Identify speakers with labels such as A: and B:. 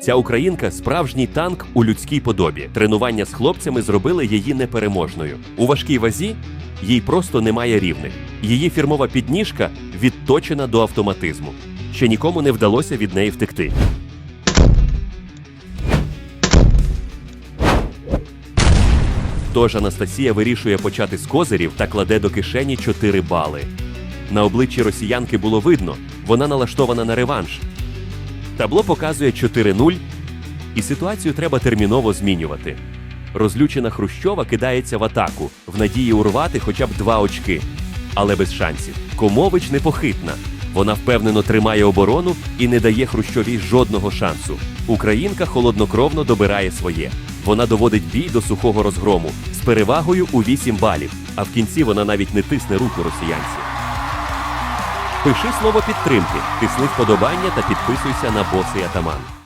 A: Ця українка справжній танк у людській подобі. Тренування з хлопцями зробили її непереможною. У важкій вазі їй просто немає рівних. Її фірмова підніжка відточена до автоматизму. Ще нікому не вдалося від неї втекти. Тож Анастасія вирішує почати з козирів та кладе до кишені 4 бали. На обличчі росіянки було видно, вона налаштована на реванш. Табло показує 4-0, і ситуацію треба терміново змінювати. Розлючена Хрущова кидається в атаку в надії урвати хоча б два очки. Але без шансів. Комович непохитна. Вона впевнено тримає оборону і не дає Хрущовій жодного шансу. Українка холоднокровно добирає своє. Вона доводить бій до сухого розгрому з перевагою у 8 балів, а в кінці вона навіть не тисне руку росіянці. Пиши слово підтримки, тисни вподобання та підписуйся на боси атаман.